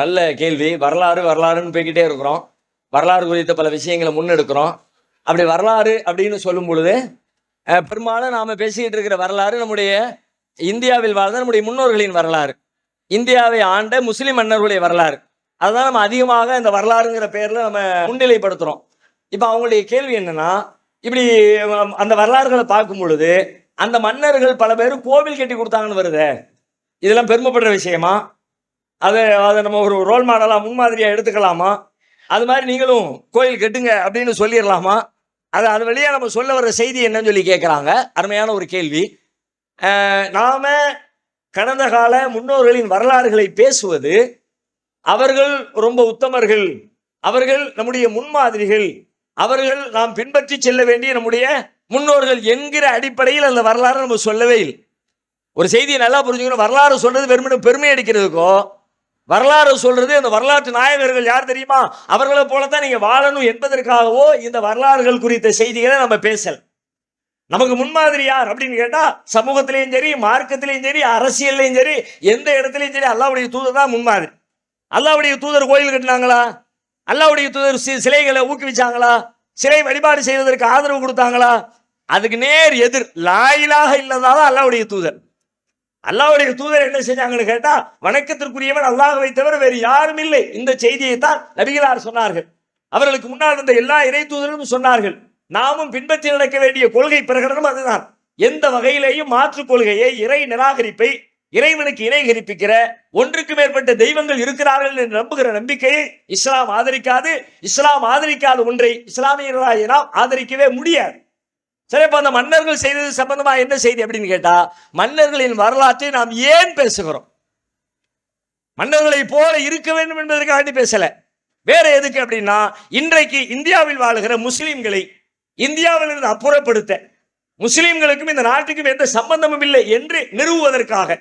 நல்ல கேள்வி. வரலாறு வரலாறுன்னு போய்கிட்டே இருக்கிறோம். வரலாறு குறித்த பல விஷயங்களை முன்னெடுக்கிறோம். அப்படி வரலாறு அப்படின்னு சொல்லும் பொழுது பெரும்பாலும் நாம் பேசிக்கிட்டு இருக்கிற வரலாறு நம்முடைய இந்தியாவில் வாழ்ந்த நம்முடைய முன்னோர்களின் வரலாறு. இந்தியாவை ஆண்ட முஸ்லிம் மன்னர்களுடைய வரலாறு. அதுதான் நம்ம அதிகமாக இந்த வரலாறுங்கிற பேரில் நம்ம முன்னிலைப்படுத்துகிறோம் இப்போ அவங்களுடைய கேள்வி என்னன்னா இப்படி அந்த வரலாறுகளை பார்க்கும் பொழுது அந்த மன்னர்கள் பல பேர் கோவில் கட்டி கொடுத்தாங்கன்னு வருதே. இதெல்லாம் பெருமைப்படுற விஷயமா? அதை அதை நம்ம ஒரு ரோல் மாடலாக முன்மாதிரியாக எடுத்துக்கலாமா? அது மாதிரி நீங்களும் கோயில் கட்டுங்க அப்படின்னு சொல்லிடலாமா அது அது வழியாக நம்ம சொல்ல வர செய்தி என்னன்னு சொல்லி கேட்குறாங்க அருமையான ஒரு கேள்வி. நாம் நாம கடந்த கால முன்னோர்களின் வரலாறுகளை பேசுவது அவர்கள் ரொம்ப உத்தமர்கள். அவர்கள் நம்முடைய முன்மாதிரிகள். அவர்கள் நாம் பின்பற்றி செல்ல வேண்டிய நம்முடைய முன்னோர்கள் என்கிற அடிப்படையில் அந்த வரலாறு நம்ம சொல்லவே இல்லை. ஒரு செய்தியை நல்லா புரிஞ்சுக்கணும். வரலாறு சொல்றது வெறுமனே பெருமை அடிக்கிறதுக்கோ வரலாறு சொல்றது அந்த வரலாற்று நாயகர்கள் யார் தெரியுமா? அவர்களை போலத்தான் நீங்க வாழணும் என்பதற்காகவோ இந்த வரலாறுகள் குறித்த செய்திகளை நம்ம பேசல. நமக்கு முன்மாதிரி யார் அப்படின்னு கேட்டா சமூகத்திலையும் சரி மார்க்கத்திலையும் சரி அரசியல்லையும் சரி எந்த இடத்துலையும் சரி அல்லாவுடைய தூதர் தான் முன்மாதிரி. அல்லாவுடைய தூதர் கோயில் கட்டினாங்களா? அல்லாவுடைய தூதர் சிலைகளை ஊக்குவிச்சாங்களா? சிலை வழிபாடு செய்வதற்கு ஆதரவு கொடுத்தாங்களா? அதுக்கு நேர் எதிர் லாயிலாக இல்லதாதான் அல்லாவுடைய தூதர். அல்லாவுடைய தூதர் என்ன செஞ்சாங்கன்னு கேட்டா வணக்கத்திற்குரியவன் அல்லாஹவை தவிர வேறு யாரும் இல்லை. இந்த செய்தியை தான் நபிகளார் சொன்னார்கள். அவர்களுக்கு முன்னால் இருந்த எல்லா இறை தூதர்களும் சொன்னார்கள். நாமும் பின்பற்றி நடக்க வேண்டிய கொள்கை பிரகடனம் அதுதான். எந்த வகையிலேயும் மாற்றுக் கொள்கையை இறை நிராகரிப்பை இறைவனுக்கு இணை கரிப்பிக்கிற ஒன்றுக்கு மேற்பட்ட தெய்வங்கள் இருக்கிறார்கள் என்று நம்புகிற நம்பிக்கையை இஸ்லாம் ஆதரிக்காது. இஸ்லாம் ஆதரிக்காத ஒன்றை இஸ்லாமியர்களாக நாம் ஆதரிக்கவே முடியாது. சரி இப்போ அந்த மன்னர்கள் செய்தது சம்பந்தமாக என்ன செய்தி அப்படின்னு கேட்டால் மன்னர்களின் வரலாற்றை நாம் ஏன் பேசுகிறோம்? மன்னர்களை போல இருக்க வேண்டும் என்பதற்காண்டி பேசலை. வேற எதுக்கு அப்படின்னா இன்றைக்கு இந்தியாவில் வாழுகிற முஸ்லீம்களை இந்தியாவிலிருந்து அப்புறப்படுத்த முஸ்லீம்களுக்கும் இந்த நாட்டுக்கும் எந்த சம்பந்தமும் இல்லை என்று நிறுவுவதற்காக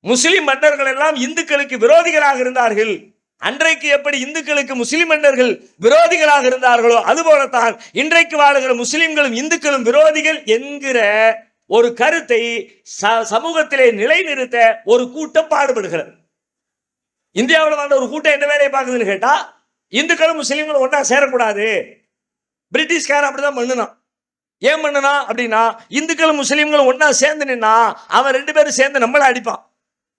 முஸ்லிம் மன்னர்கள் எல்லாம் இந்துக்களுக்கு விரோதிகளாக இருந்தார்கள் அன்றைக்கு எப்படி இந்துக்களுக்கு முஸ்லிம் மன்னர்கள் விரோதிகளாக இருந்தார்களோ அதுபோலத்தான் இன்றைக்கு வாழுகிற முஸ்லிம்களும் இந்துக்களும் விரோதிகள் என்கிற ஒரு கருத்தை ச- சமூகத்திலே நிலைநிறுத்த ஒரு கூட்டம் பாடுபடுகிறது. இந்தியாவில் வாழ்ந்த ஒரு கூட்டம் என்ன வேலையை பார்க்குதுன்னு கேட்டா இந்துக்களும் முஸ்லீம்களும் ஒன்றா சேரக்கூடாது. பிரிட்டிஷ்காரன் அப்படிதான் பண்ணுனான். ஏன் பண்ணனா? அப்படின்னா இந்துக்களும் முஸ்லீம்களும் ஒன்றா சேர்ந்து நின்னா அவன் ரெண்டு பேரும் சேர்ந்து நம்மளை அடிப்பான்.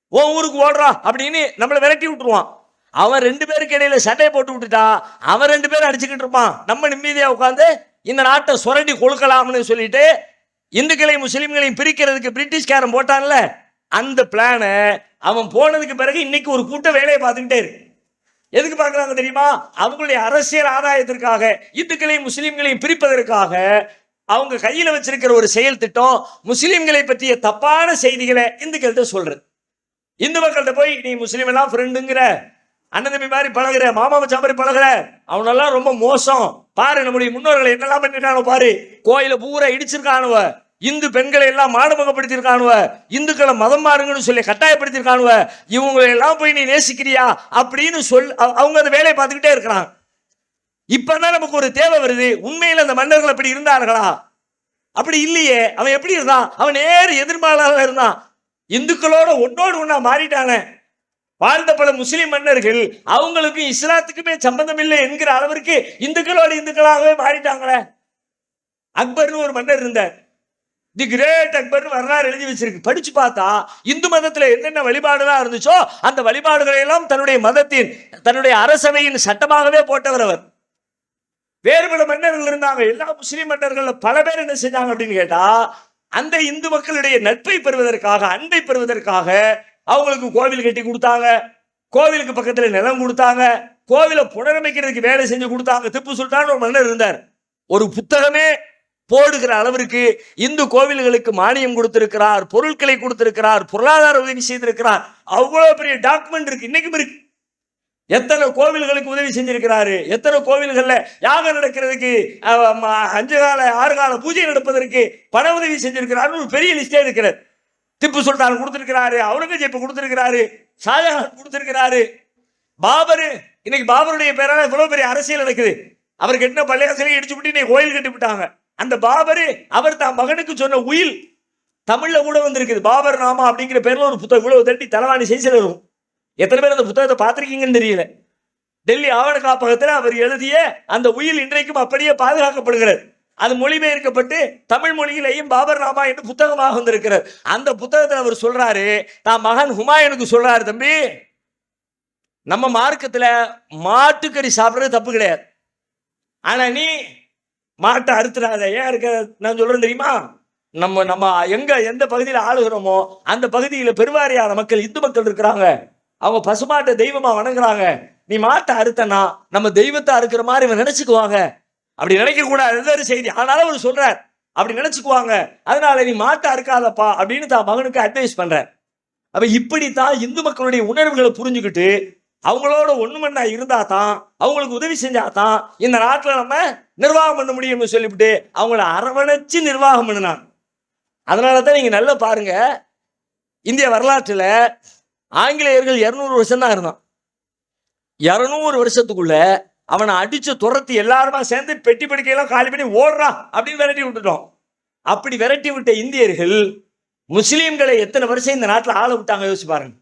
உன் ஊருக்கு ஓடுறா அப்படின்னு நம்மளை விரட்டி விட்டுருவான். அவன் ரெண்டு பேருக்கு இடையில சட்டையை போட்டு விட்டுட்டா அவன் ரெண்டு பேரும் அடிச்சுக்கிட்டு இருப்பான். நம்ம நிம்மதியாக உட்காந்து இந்த நாட்டை சுரண்டி கொழுக்கலாம்னு சொல்லிட்டு இந்துக்களையும் முஸ்லீம்களையும் பிரிக்கிறதுக்கு பிரிட்டிஷ்காரன் போட்டான்ல அந்த பிளானை அவன் போனதுக்கு பிறகு இன்னைக்கு ஒரு கூட்ட வேலையை பார்த்துக்கிட்டே இருக்கு. எதுக்கு பார்க்குறாங்க தெரியுமா? அவங்களுடைய அரசியல் ஆதாயத்திற்காக இந்துக்களையும் முஸ்லீம்களையும் பிரிப்பதற்காக அவங்க கையில் வச்சிருக்கிற ஒரு செயல் திட்டம் முஸ்லீம்களை பற்றிய தப்பான செய்திகளை இந்துக்கள்கிட்ட சொல்றது. இந்து மக்கள்கிட்ட போய் நீ முஸ்லீம் எல்லாம் ஃப்ரெண்டுங்கிற அண்ணன் தம்பி மாதிரி பழகுற மாமா மச்சா மாதிரி பழகுற அவனெல்லாம் ரொம்ப மோசம். பாரு நம்முடைய முன்னோர்களை என்னெல்லாம் பண்ணிட்டானோ பாரு. கோயில பூரா இடிச்சிருக்கானுவ. இந்து பெண்களை எல்லாம் மானபங்கப்படுத்தியிருக்கானுவ இந்துக்களை மதம் மாறுங்கன்னு சொல்லி கட்டாயப்படுத்தியிருக்கானுவ இவங்களை எல்லாம் போய் நீ நேசிக்கிறியா அப்படின்னு சொல் அவ- அவங்க அந்த வேலையை பார்த்துக்கிட்டே இருக்கிறான் இப்பதான் நமக்கு ஒரு தேவை வருது. உண்மையில் அந்த மன்னர்கள் அப்படி இருந்தார்களா? அப்படி இல்லையே. அவன் எப்படி இருந்தான்? அவன் நேர் எதிர்மாளாக இருந்தான். இந்துக்களோட ஒன்னோடு ஒன்னா மாறிட்டானே. வாழ்ந்த பல முஸ்லிம் மன்னர்கள் அவங்களுக்கும் இஸ்லாத்துக்குமே சம்பந்தம் இல்லை என்கிற அளவிற்கு இந்துக்களோடு இந்துக்களாகவே மாறிட்டாங்களே. அக்பர்னு ஒரு மன்னர் இருந்தார். தி கிரேட் அக்பர்னு வரலாறு எழுதி வச்சிருக்கு. படிச்சு பார்த்தா இந்து மதத்துல என்னென்ன வழிபாடுலாம் இருந்துச்சோ அந்த வழிபாடுகளை எல்லாம் தன்னுடைய மதத்தின் தன்னுடைய அரசவையின் சட்டமாகவே போட்டவர் அவர். வேறு பல மன்னர்கள் இருந்தாங்க. எல்லா முஸ்லிம் மன்னர்கள் பல பேர் என்ன செஞ்சாங்க அப்படின்னு கேட்டா அந்த இந்து மக்களுடைய நட்பை பெறுவதற்காக அன்பை பெறுவதற்காக அவங்களுக்கு கோவில் கட்டி கொடுத்தாங்க. கோவிலுக்கு பக்கத்தில் நிலம் கொடுத்தாங்க. கோவிலை புனரமைக்கிறதுக்கு வேலை செஞ்சு கொடுத்தாங்க. திப்பு சுல்தான் ஒரு மன்னர் இருந்தார். ஒரு புத்தகமே போடுகிற அளவிற்கு இந்து கோவில்களுக்கு மானியம் கொடுத்திருக்கிறார் பொருட்களை கொடுத்திருக்கிறார் பொருளாதார உதவி செய்திருக்கிறார். அவ்வளவு பெரிய டாக்குமெண்ட் இருக்கு. இன்னைக்கும் இருக்கு. எத்தனை கோவில்களுக்கு உதவி செஞ்சிருக்கிறாரு? எத்தனை கோவில்கள்ல யாகம் நடக்கிறதுக்கு அஞ்சு கால ஆறு கால பூஜை நடப்பதற்கு பண உதவி செஞ்சிருக்கிறார் ஒரு பெரிய லிஸ்டே இருக்கிறார் திப்பு சுல்தான் கொடுத்திருக்கிறாரு அவுரங்கஜீப் கொடுத்திருக்கிறாரு ஷாஜஹான் கொடுத்திருக்கிறாரு. பாபரு இன்னைக்கு பாபருடைய பேரால இவ்வளவு பெரிய அரசியல் நடக்குது. அவர் கட்டின பள்ளியாசலை இடிச்சு விட்டு இன்னைக்கு கோயில் கட்டி விட்டாங்க. அந்த பாபரு அவர் தான் மகனுக்கு சொன்ன உயில் தமிழ்ல கூட வந்திருக்குது. பாபர் நாமா அப்படிங்கிற பேர்ல ஒரு புத்தகம் இவ்வளவு தட்டி தலைவாணி செய்சல் இருக்கும் எத்தனை பேர் அந்த புத்தகத்தை பார்த்துருக்கீங்கன்னு தெரியல. டெல்லி ஆவண காப்பகத்தில் அவர் எழுதிய அந்த உயில் இன்றைக்கும் அப்படியே பாதுகாக்கப்படுகிறது. அது மொழிபெயர்க்கப்பட்டு தமிழ் மொழியிலேயும் பாபர் ராமா என்று புத்தகமாக வந்திருக்கிறது அந்த புத்தகத்தில் அவர் சொல்றாரு தான் மகன் ஹுமாயூனுக்கு சொல்றாரு தம்பி நம்ம மார்க்கத்தில் மாட்டுக்கறி சாப்பிட்றது தப்பு கிடையாது. ஆனா நீ மாட்டை அறுத்துறாத ஏன் இருக்க? நான் சொல்றேன் தெரியுமா? நம்ம நம்ம எங்க எந்த பகுதியில் ஆளுகிறோமோ அந்த பகுதியில் பெருவாரியான மக்கள் இந்து மக்கள் இருக்கிறாங்க. அவங்க பசுமாட்டை தெய்வமா வணங்குறாங்க. நீ மாட்டை அறுத்தனா நம்ம தெய்வத்தை அறுக்கிற மாதிரி இவன் நினைச்சுக்குவாங்க. அப்படி நினைக்க கூடாது. அது ஒரு செய்தி. ஆனாலும் அவர் சொல்றார். அப்படி நினைச்சுக்குவாங்க. அதனால நீ மாட்டா இருக்காதப்பா அப்படின்னு தான் மகனுக்கு அட்வைஸ் பண்றார். அப்ப இப்படித்தான் இந்து மக்களுடைய உணர்வுகளை புரிஞ்சுக்கிட்டு அவங்களோட ஒண்ணுமண்ணா இருந்தா தான் அவங்களுக்கு உதவி செஞ்சா தான் இந்த நாட்டில் நம்ம நிர்வாகம் பண்ண முடியும்னு சொல்லிவிட்டு அவங்கள அரவணைச்சு நிர்வாகம் பண்ணினாங்க. அதனால தான் நீங்க நல்லா பாருங்க. இந்திய வரலாற்றில் ஆங்கிலேயர்கள் இரநூறு வருஷம் தான் இருந்தான். இரநூறு வருஷத்துக்குள்ள அவனை அடித்து துரத்தி எல்லாருமா சேர்ந்து பெட்டி படுக்கையெல்லாம் காலி பண்ணி ஓடுறான் அப்படின்னு விரட்டி விட்டுட்டோம். அப்படி விரட்டி விட்ட இந்தியர்கள் முஸ்லீம்களை எத்தனை வருஷம் இந்த நாட்டில் ஆள விட்டாங்க யோசிச்சு பாருங்க.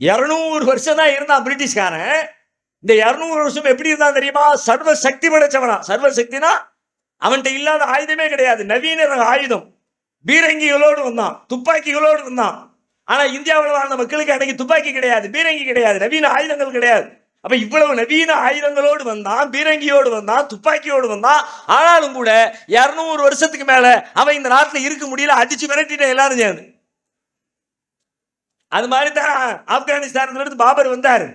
இரநூறு வருஷம் தான் இருந்தான் பிரிட்டிஷ்காரன். இந்த இரநூறு வருஷம் எப்படி இருந்தான் தெரியுமா? சர்வ சக்தி படைச்சவனா சர்வ சக்தினா அவன்கிட்ட இல்லாத ஆயுதமே கிடையாது. நவீன ஆயுதம். பீரங்கிகளோடு வந்தான் துப்பாக்கிகளோடு வந்தான் ஆனா இந்தியாவில் வாழ்ந்த மக்களுக்கு அன்னைக்கு துப்பாக்கி கிடையாது பீரங்கி கிடையாது நவீன ஆயுதங்கள் கிடையாது. அப்ப இவ்வளவு நவீன ஆயுதங்களோடு வந்தான் பீரங்கியோடு வந்தான் துப்பாக்கியோடு வந்தான் ஆனாலும் கூட இருநூறு வருஷத்துக்கு மேல அவன் இந்த நாட்டில் இருக்க முடியல அடிச்சு மிரட்டிட்ட எல்லாரும் சேர்ந்து. அது மாதிரி தான் ஆப்கானிஸ்தானத்துல இருந்து பாபர் வந்தார்.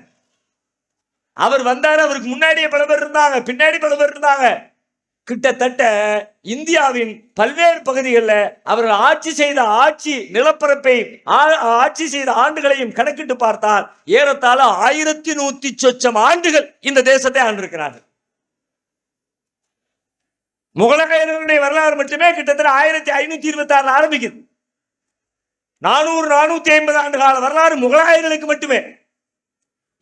அவர் வந்தார் அவருக்கு முன்னாடியே பல பேர் இருந்தாங்க பின்னாடி பல பேர் இருந்தாங்க. கிட்டத்தட்ட இந்தியாவின் பல்வேறு பகுதிகளில் அவர்கள் ஆட்சி செய்த ஆட்சி நிலப்பரப்பை ஆ- ஆட்சி செய்த ஆண்டுகளையும் கணக்கிட்டு பார்த்தால் ஏறத்தாழ ஆயிரத்தி நூத்தி சொச்சம் ஆண்டுகள் இந்த தேசத்தை ஆண்டிருக்கிறார்கள். முகலாயர்களுடைய வரலாறு மட்டுமே கிட்டத்தட்ட ஆயிரத்தி ஐநூத்தி இருபத்தி ஆறு ஆரம்பிக்குது. நானூறு நானூத்தி ஐம்பது ஆண்டு கால வரலாறு முகலாயர்களுக்கு மட்டுமே.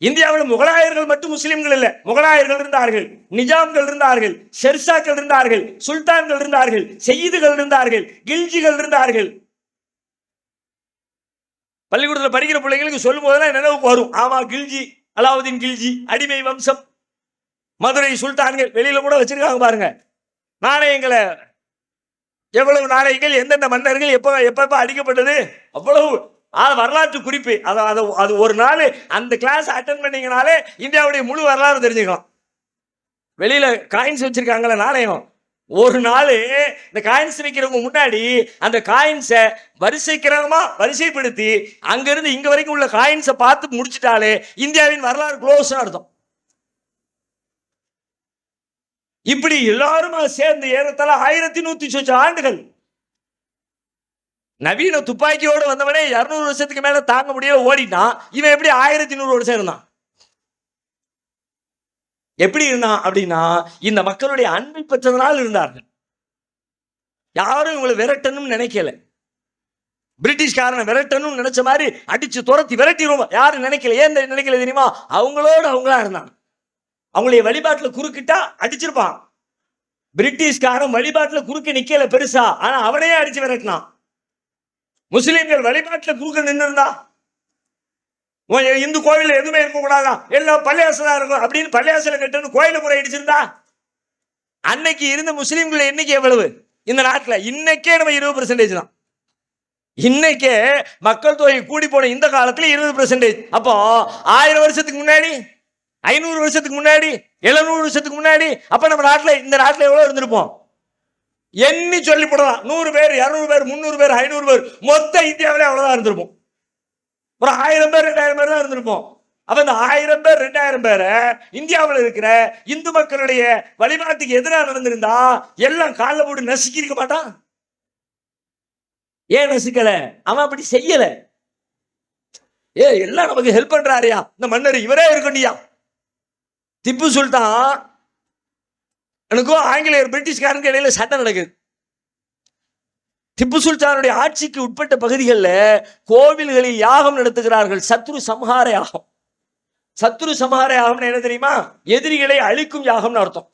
இந்தியாவில் முகலாயர்கள் மட்டும் முஸ்லிம்கள் இல்ல. முகலாயர்கள் இருந்தார்கள் நிஜாம்கள் இருந்தார்கள் ஷெர்ஷாக்கள் இருந்தார்கள் சுல்தான்கள் இருந்தார்கள் செய்திகள் இருந்தார்கள் கில்ஜிகள் இருந்தார்கள். பள்ளிக்கூடத்தில் படிக்கிற பிள்ளைங்களுக்கு சொல்லும் போதெல்லாம் நினைவுக்கு வரும். ஆமா கில்ஜி அலாவுதீன் கில்ஜி அடிமை வம்சம் மதுரை சுல்தான்கள் வெளியில கூட வச்சிருக்காங்க பாருங்க. நாணயங்களை எவ்வளவு நாணயங்கள் எந்தெந்த மன்னர்கள் எப்ப எப்ப அடிக்கப்பட்டது? அவ்வளவு ஆ, வரலாற்று குறிப்பு. அதை அது அது ஒரு நாள் அந்த கிளாஸ் அட்டன் பண்ணிங்கனாலே இந்தியாவுடைய முழு வரலாறு தெரிஞ்சுக்கலாம். வெளியில் காயின்ஸ் வச்சிருக்காங்களே நாணயம். ஒரு நாள் இந்த காயின்ஸ் வைக்கிறவங்க முன்னாடி அந்த காயின்ஸை வரிசை வரிசைப்படுத்தி அங்கேருந்து இங்கே வரைக்கும் உள்ள காயின்ஸை பார்த்து முடிச்சிட்டாலே இந்தியாவின் வரலாறு க்ளோஸ்னு அர்த்தம் இப்படி எல்லாருமா சேர்ந்து ஏறத்தால ஆயிரத்தி நூத்தி சொச்ச ஆண்டுகள் நவீன துப்பாக்கியோடு வந்தவனே இருநூறு வருஷத்துக்கு மேல தாங்க முடியல ஓடிட்டான். இவன் எப்படி ஆயிரத்தி நூறு வருஷம் இருந்தான்? எப்படி இருந்தான் அப்படின்னா இந்த மக்களுடைய அன்பை பெற்றதனால் இருந்தார்கள். யாரும் இவங்களை விரட்டணும்னு நினைக்கல. பிரிட்டிஷ்காரனை விரட்டணும்னு நினைச்ச மாதிரி அடிச்சு துரத்தி விரட்டிடுவோம். யாரும் நினைக்கல. ஏன் நினைக்கல தெரியுமா? அவங்களோட அவங்களா இருந்தாங்க. அவங்களுடைய வழிபாட்டுல குறுக்கிட்டா அடிச்சிருப்பான். பிரிட்டிஷ்காரன் வழிபாட்டுல குறுக்க நிக்கல பெருசா. ஆனா அவனையே அடிச்சு விரட்டினான். முஸ்லீம்கள் வழிபாட்டில் தூக்க நின்றுருந்தா உன் இந்து கோவில் எதுவுமே இருக்கக்கூடாதான் எல்லாம் பள்ளியாசலா இருக்கும். அப்படின்னு பள்ளியாசல கட்டணும் கோயில முறை அடிச்சிருந்தா அன்னைக்கு இருந்த முஸ்லீம்கள் எண்ணிக்கை எவ்வளவு? இந்த நாட்டில் இன்னைக்கே நம்ம இருபது பெர்சன்டேஜ் தான். இன்னைக்கே மக்கள் தொகை கூடி போன இந்த காலத்துல இருபது பெர்சன்டேஜ் அப்போ ஆயிரம் வருஷத்துக்கு முன்னாடி ஐநூறு வருஷத்துக்கு முன்னாடி எழுநூறு வருஷத்துக்கு முன்னாடி அப்ப நம்ம நாட்டில் இந்த நாட்டில் எவ்வளவு இருந்திருப்போம்? எண்ணி சொல்லி போடலாம் நூறு பேர் இருநூறு பேர் முந்நூறு பேர் ஐநூறு பேர். மொத்த இந்தியாவிலே அவ்வளோதான் இருந்திருப்போம். ஒரு ஆயிரம் பேர் ரெண்டாயிரம் பேர் தான் இருந்திருப்போம். அப்ப இந்த ஆயிரம் பேர் ரெண்டாயிரம் பேரை இந்தியாவில் இருக்கிற இந்து மக்களுடைய வழிபாட்டுக்கு எதிராக நடந்திருந்தா எல்லாம் காலில் போட்டு நசுக்கி இருக்க மாட்டான். ஏன் நசுக்கல? அவன் அப்படி செய்யல. ஏ எல்லாம் நமக்கு ஹெல்ப் பண்றாருயா. இந்த மன்னர் இவரே இருக்கண்டியா திப்பு சுல்தான் எனக்கும் ஆங்கிலேயர் பிரிட்டிஷ்காரனுக்கு இடையில சண்டை நடக்குது. திப்பு சுல்தானுடைய ஆட்சிக்கு உட்பட்ட பகுதிகளில் கோவில்களில் யாகம் நடத்துகிறார்கள். சத்ரு சம்ஹார யாகம். சத்ரு சம்ஹார யாகம்னு என்ன தெரியுமா? எதிரிகளை அழிக்கும் யாகம்னு அர்த்தம்.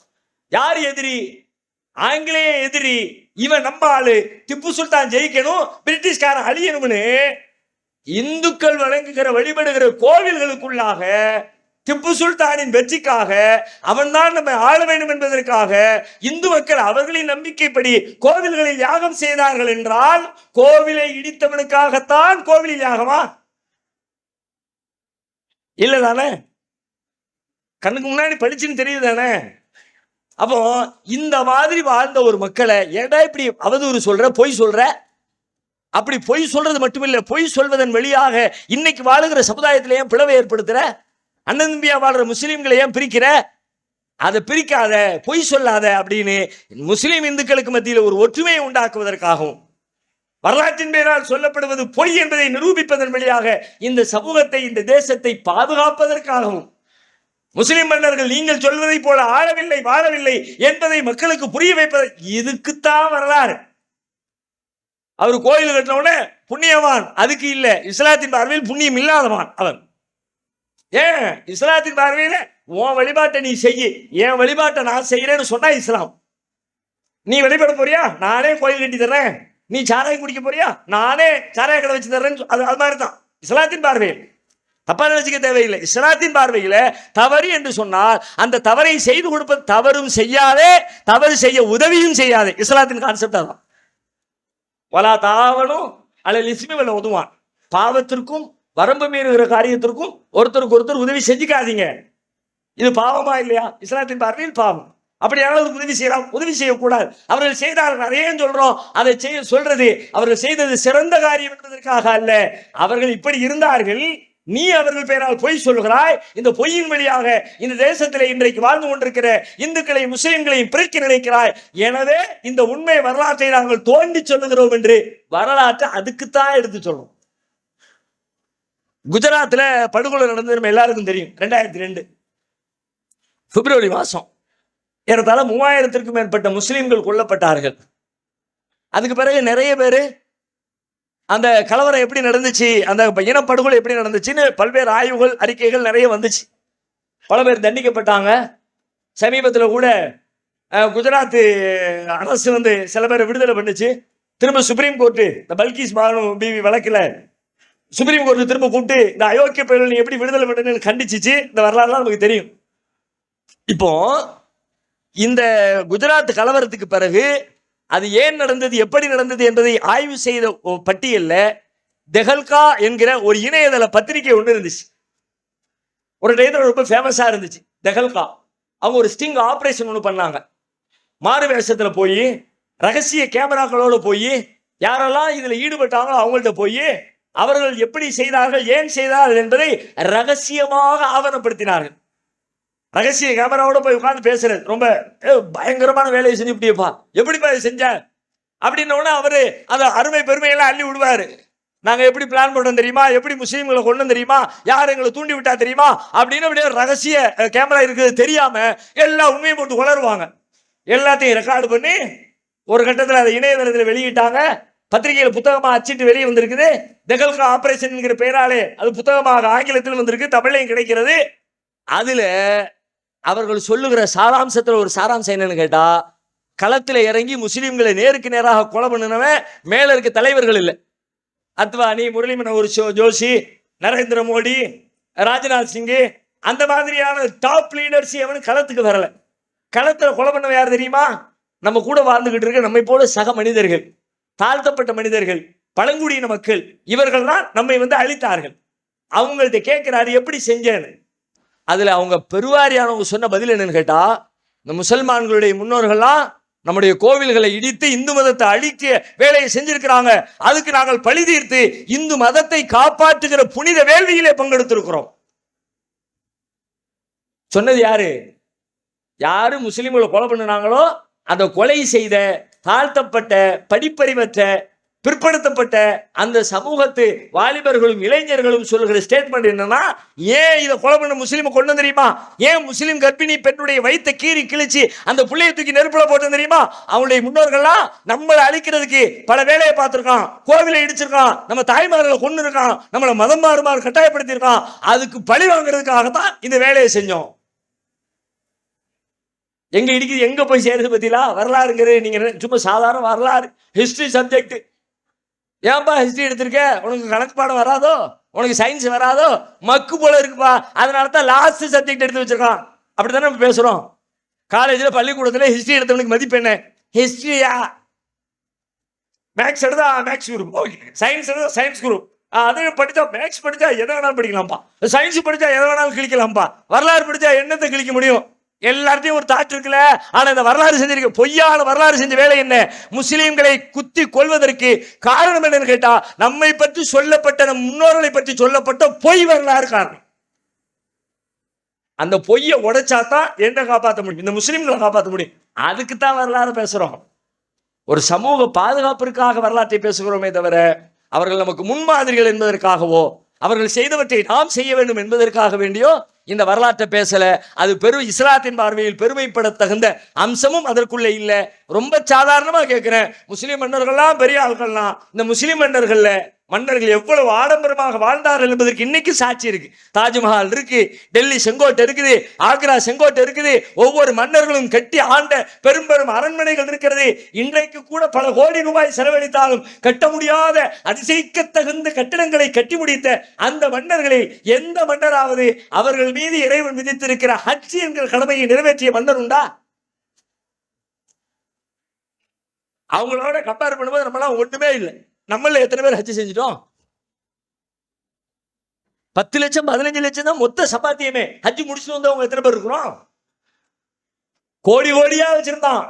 யார் எதிரி? ஆங்கிலேய எதிரி. இவன் நம்ம ஆளு. திப்பு சுல்தான் ஜெயிக்கணும் பிரிட்டிஷ்காரன் அழியணும்னு இந்துக்கள் வழங்குகிற வழிபடுகிற கோவில்களுக்குள்ளாக திப்பு சுல்தானின் வெற்றிக்காக அவன்தான் நம்மை ஆள வேண்டும் என்பதற்காக இந்து மக்கள் அவர்களின் நம்பிக்கைப்படி கோவில்களில் யாகம் செய்தார்கள் என்றால் கோவிலை இடித்தவனுக்காகத்தான் கோவிலில் யாகமா? இல்லை தானே கண்ணுக்கு முன்னாடி படிச்சுன்னு தெரியுது தானே அப்போ இந்த மாதிரி வாழ்ந்த ஒரு மக்களை ஏடா இப்படி அவதூறு சொல்ற பொய் சொல்ற? அப்படி பொய் சொல்றது மட்டுமில்லை பொய் சொல்வதன் வழியாக இன்னைக்கு வாழுகிற சமுதாயத்திலேயே பிளவை ஏற்படுத்துற? அண்ணன் தம்பியா வாழ்ற முஸ்லீம்களை ஏன் பிரிக்கிற? அதை பிரிக்காத பொய் சொல்லாத அப்படின்னு முஸ்லீம் இந்துக்களுக்கு மத்தியில் ஒரு ஒற்றுமையை உண்டாக்குவதற்காகவும் வரலாற்றின் பெயரால் சொல்லப்படுவது பொய் என்பதை நிரூபிப்பதன் வழியாக இந்த சமூகத்தை இந்த தேசத்தை பாதுகாப்பதற்காகவும் முஸ்லிம் மன்னர்கள் நீங்கள் சொல்வதை போல ஆளவில்லை வாழவில்லை என்பதை மக்களுக்கு புரிய வைப்பதை இதுக்குத்தான் வரலாறு. அவர் கோயில் கட்டின உடனே புண்ணியவான் அதுக்கு இல்லை இஸ்லாத்தின் பார்வையில் புண்ணியம் இல்லாதவான் அவன். ஏன்? இஸ்லாத்தின் பார்வையில் உன் வழிபாட்டை நீ செய்யி. என் வழிபாட்டை நான் செய்கிறேன்னு சொன்னா இஸ்லாம். நீ வழிபட போறியா? நானே கோயில் கட்டி தர்றேன். நீ சாராயம் குடிக்க போறியா? நானே சாராய கடை வச்சு தர்றேன்னு அது அது மாதிரி தான் இஸ்லாத்தின் பார்வையில். தப்பா நினைச்சுக்க தேவையில்லை. இஸ்லாத்தின் பார்வையில தவறு என்று சொன்னால் அந்த தவறை செய்து கொடுப்பது தவறும் செய்யாதே தவறு செய்ய உதவியும் செய்யாதே. இஸ்லாத்தின் கான்செப்ட் அதான் வலா தாவனும் அல்ல லிஸ்மி வல்ல உதவான். பாவத்திற்கும் வரம்பு மீறுகிற காரியத்திற்கும் ஒருத்தருக்கு ஒருத்தர் உதவி செஞ்சுக்காதீங்க. இது பாவமா இல்லையா? இஸ்லாத்தின் பார்வையில் பாவம். அப்படி யாராவது உதவி செய்யலாம்? உதவி செய்யக்கூடாது. அவர்கள் செய்தார்கள். நிறைய சொல்றோம்? அதை செய்ய சொல்றது. அவர்கள் செய்தது சிறந்த காரியம் என்பதற்காக அல்ல. அவர்கள் இப்படி இருந்தார்கள். நீ அவர்கள் பெயரால் பொய் சொல்கிறாய். இந்த பொய்யின் வழியாக இந்த தேசத்திலே இன்றைக்கு வாழ்ந்து கொண்டிருக்கிற இந்துக்களையும் முஸ்லிம்களையும் பிரிக்க நினைக்கிறாய். எனவே இந்த உண்மை வரலாற்றை நாங்கள் தோண்டி சொல்லுகிறோம் என்று வரலாற்றை அதுக்குத்தான் எடுத்து சொல்றோம். குஜராத்தில் படுகொலை நடந்தது நம்ம எல்லாருக்கும் தெரியும். ரெண்டாயிரத்தி ரெண்டு. பிப்ரவரி மாதம் ஏறத்தாழ மூவாயிரத்திற்கும் மேற்பட்ட முஸ்லீம்கள் கொல்லப்பட்டார்கள். அதுக்கு பிறகு நிறைய பேர் அந்த கலவரம் எப்படி நடந்துச்சு அந்த இனப்படுகொலை எப்படி நடந்துச்சுன்னு பல்வேறு ஆய்வுகள் அறிக்கைகள் நிறைய வந்துச்சு. பல பேர் தண்டிக்கப்பட்டாங்க. சமீபத்தில் கூட குஜராத் அரசு வந்து சில பேரை விடுதலை பண்ணுச்சு. திரும்ப சுப்ரீம் கோர்ட்டு இந்த பல்கிஸ் பானு பிவி வழக்கில் சுப்ரீம் கோர்ட்டு திரும்ப கூப்பிட்டு இந்த அயோக்கிய பெயர்கள் நீ எப்படி விடுதலை பண்ணுன்னு கண்டிச்சிச்சு இந்த வரலாறுலாம் நமக்கு தெரியும். இப்போ இந்த குஜராத் கலவரத்துக்கு பிறகு அது ஏன் நடந்தது எப்படி நடந்தது என்பதை ஆய்வு செய்த பட்டியலில் தெஹல்கா என்கிற ஒரு இணையதள பத்திரிகை ஒன்று இருந்துச்சு. ஒரு டயத்தில் ரொம்ப ஃபேமஸாக இருந்துச்சு தெஹல்கா. அவங்க ஒரு ஸ்டிங் ஆப்ரேஷன் ஒன்று பண்ணாங்க. மாறு வேஷத்தில் போய் ரகசிய கேமராக்களோடு போய் யாரெல்லாம் இதில் ஈடுபட்டாங்களோ அவங்கள்ட்ட போய் அவர்கள் எப்படி செய்தார்கள் ஏன் செய்தார்கள் என்பதை ரகசியமாக ஆவணப்படுத்தினார்கள். ரகசிய கேமராவோட போய் உட்கார்ந்து பேசுறது. ரொம்ப பயங்கரமான வேலையை செஞ்சு செஞ்சுட்டியப்பா எப்படிப்பா இதை செஞ்ச? அப்படின்ன அவரு அந்த அருமை பெருமையெல்லாம் அள்ளி விடுவாரு. நாங்க எப்படி பிளான் பண்ணோம் தெரியுமா? எப்படி முஸ்லீம்களை கொண்டு தெரியுமா? யார் எங்களை தூண்டி விட்டா தெரியுமா? அப்படின்னு அப்படியே ஒரு ரகசிய கேமரா இருக்குது தெரியாம எல்லா உண்மையும் போட்டு வளருவாங்க எல்லாத்தையும் ரெக்கார்டு பண்ணி ஒரு கட்டத்தில் அதை இணையதளத்தில் வெளியிட்டாங்க. பத்திரிகையில் புத்தகமாக அச்சிட்டு வெளியே வந்திருக்குது. தெகல்கா ஆபரேஷன் என்கிற பெயராலே அது புத்தகமாக ஆங்கிலத்தில் வந்திருக்கு தமிழையும் கிடைக்கிறது. அதில் அவர்கள் சொல்லுகிற சாராம்சத்தில் ஒரு சாராம்சம் என்னன்னு கேட்டால் களத்தில் இறங்கி முஸ்லீம்களை நேருக்கு நேராக கொலை பண்ணினவன் மேலே இருக்க தலைவர்கள் இல்லை. அத்வானி முரளி மனோகர் ஜோஷி நரேந்திர மோடி ராஜ்நாத் சிங்கு அந்த மாதிரியான டாப் லீடர்ஸ் எவனும் களத்துக்கு வரல. களத்தில் கொலை பண்ணவன் யார் தெரியுமா? நம்ம கூட வாழ்ந்துகிட்டு இருக்க நம்மை போல சக மனிதர்கள். தாழ்த்தப்பட்ட மனிதர்கள் பழங்குடியின மக்கள் இவர்கள் தான் நம்மை வந்து அழித்தார்கள். அவங்கள்ட்ட கேட்கிறாரு எப்படி செஞ்சேன்னு? அதுல அவங்க பெருவாரியானவங்க சொன்ன பதில் என்னன்னு கேட்டா இந்த முசல்மான்களுடைய முன்னோர்கள்லாம் நம்முடைய கோவில்களை இடித்து இந்து மதத்தை அழிக்க வேலையை செஞ்சிருக்கிறாங்க. அதுக்கு நாங்கள் பழி தீர்த்து இந்து மதத்தை காப்பாற்றுகிற புனித வேள்வியிலே பங்கெடுத்திருக்கிறோம். சொன்னது யாரு? யாரு முஸ்லீம்களை கொலை பண்ணினாங்களோ அந்த கொலை செய்த தாழ்த்தப்பட்ட படிப்பறிவற்ற பிற்படுத்தப்பட்ட அந்த சமூகத்து வாலிபர்களும் இளைஞர்களும் சொல்கிற ஸ்டேட்மெண்ட் என்னன்னா ஏன் இதை கொலை பண்ண முஸ்லீமை கொண்டு தெரியுமா? ஏன் முஸ்லீம் கர்ப்பிணி பெண்ணுடைய வயித்தை கீறி கிழிச்சு அந்த பிள்ளையை தூக்கி நெருப்புல போட்டு தெரியுமா? அவனுடைய முன்னோர்கள்லாம் நம்மளை அழிக்கிறதுக்கு பல வேலையை பார்த்துருக்கான். கோவிலை இடிச்சிருக்கான். நம்ம தாய்மார்களை கொண்டு இருக்கான் நம்மளை மதம் மாறுமாறு கட்டாயப்படுத்தியிருக்கான். அதுக்கு பழி வாங்குறதுக்காக தான் இந்த வேலையை செஞ்சோம். எங்க இடிக்குது? எங்க போய் சேருது பத்திலா? வரலாறுங்கிறது நீங்க சும்மா சாதாரண வரலாறு. ஹிஸ்டரி சப்ஜெக்ட் ஏன்பா ஹிஸ்டரி எடுத்திருக்க? உனக்கு கணக்கு பாடம் வராதோ? உனக்கு சயின்ஸ் வராதோ? மக்கு போல இருக்குப்பா. அதனால தான் லாஸ்ட் சப்ஜெக்ட் எடுத்து வச்சிருக்கான். அப்படி தானே நம்ம பேசுகிறோம் காலேஜில் பள்ளிக்கூடத்தில் ஹிஸ்ட்ரி எடுத்தவனுக்கு மதிப்பு என்ன? ஹிஸ்ட்ரியா மேக்ஸ் எடுத்தா மேக்ஸ் குரூப் ஓகே சயின்ஸ் எடுத்தா சயின்ஸ் குரூப் அது படித்தா மேக்ஸ் படித்தா எதை வேணாலும் படிக்கலாம்ப்பா. சயின்ஸ் படித்தா எதை வேணாலும் கிழிக்கலாம்ப்பா. வரலாறு படித்தா என்னத்தை கிழிக்க முடியும்? எல்லார்ட்டையும் ஒரு தாட் இருக்குல்ல? ஆனா இந்த வரலாறு செஞ்சிருக்க பொய்யான வரலாறு செஞ்ச வேலை என்ன? முஸ்லீம்களை குத்தி கொள்வதற்கு காரணம் என்னன்னு கேட்டா நம்மை பற்றி சொல்லப்பட்ட நம் முன்னோர்களை பற்றி சொல்லப்பட்ட பொய் வரலாறு காரணம். அந்த பொய்யை உடைச்சா தான் என்ன காப்பாற்ற முடியும். இந்த முஸ்லீம்களை காப்பாற்ற முடியும். அதுக்கு தான் வரலாறு பேசுறோம். ஒரு சமூக பாதுகாப்பிற்காக வரலாற்றை பேசுகிறோமே தவிர அவர்கள் நமக்கு முன்மாதிரிகள் என்பதற்காகவோ அவர்கள் செய்தவற்றை நாம் செய்ய வேண்டும் என்பதற்காக வேண்டியோ இந்த வரலாற்றை பேசலை. அது பெரும் இஸ்லாத்தின் பார்வையில் பெருமைப்பட தகுந்த அம்சமும் அதற்குள்ளே இல்லை. ரொம்ப சாதாரணமாக கேட்குறேன். முஸ்லீம் மன்னர்கள்லாம் பெரிய ஆட்கள்லாம் இந்த முஸ்லீம் மன்னர்களில் மன்னர்கள் எவ்வளவு ஆடம்பரமாக வாழ்ந்தார்கள் என்பதற்கு இன்னைக்கு சாட்சி இருக்கு. தாஜ்மஹால் இருக்கு டெல்லி செங்கோட்டை இருக்குது ஆக்ரா செங்கோட்டை இருக்குது. ஒவ்வொரு மன்னர்களும் கட்டி ஆண்ட பெரும் பெரும் அரண்மனைகள் இருக்கிறது. இன்றைக்கு கூட பல கோடி ரூபாய் செலவழித்தாலும் கட்ட முடியாத அதிசயிக்க தகுந்த கட்டிடங்களை கட்டி முடித்த அந்த மன்னர்களில் எந்த மன்னராவது அவர்கள் மீது இறைவன் விதித்திருக்கிற ஹஜ் என்கிற கடமையை நிறைவேற்றிய மன்னர் உண்டா? அவங்களோட கம்பேர் பண்ணும்போது நம்மளாம் ஒண்ணுமே இல்லை. நம்மள எத்தனை பேர் ஹஜ் செஞ்சிட்டோம்? பத்து லட்சம் பதினஞ்சு லட்சம் தான் மொத்த சப்பாத்தியமே ஹஜ் முடிச்சுட்டு வந்தவங்க எத்தனை பேர் இருக்கிறோம்? கோடி கோடியா வச்சிருந்தான்.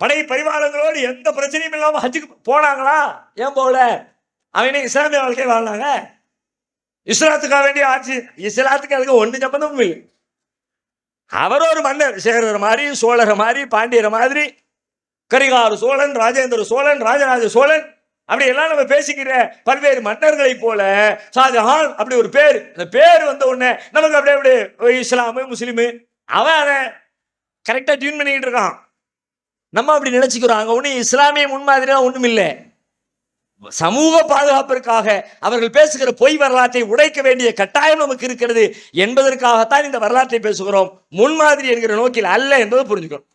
படை பரிவாரங்களோடு எந்த பிரச்சனையும் இல்லாம ஹஜ்ஜுக்கு போனாங்களா? ஏன் போகல? அவனே இஸ்லாமிய வாழ்க்கை வாழ்னாங்க இஸ்லாத்துக்காக வேண்டிய ஆட்சி இஸ்லாத்துக்கு அதுக்கு ஒன்று சம்பந்தமும் இல்லை. அவர் ஒரு மன்னர் சேகரர் மாதிரி சோழர் மாதிரி பாண்டியர் மாதிரி கரிகால சோழன் ராஜேந்திர சோழன் ராஜராஜ சோழன் அப்படி எல்லாம் நம்ம பேசிக்கிற பல்வேறு மன்னர்களை போல ஷாஜஹான் அப்படி ஒரு பேர். அந்த பேர் வந்த உடனே நமக்கு அப்படியே அப்படியே இஸ்லாமு முஸ்லீமு. அவன் அதை கரெக்டாக டியூன் பண்ணிக்கிட்டு இருக்கான். நம்ம அப்படி நினைச்சுக்கிறோம். அங்கே ஒன்றும் இஸ்லாமிய முன்மாதிரிலாம் ஒன்றும் இல்லை சமூக பாதுகாப்பிற்காக அவர்கள் பேசுகிற பொய் வரலாற்றை உடைக்க வேண்டிய கட்டாயம் நமக்கு இருக்கிறது என்பதற்காகத்தான் இந்த வரலாற்றை பேசுகிறோம். முன்மாதிரி என்கிற நோக்கில் அல்ல என்பதை புரிஞ்சுக்கிறோம்.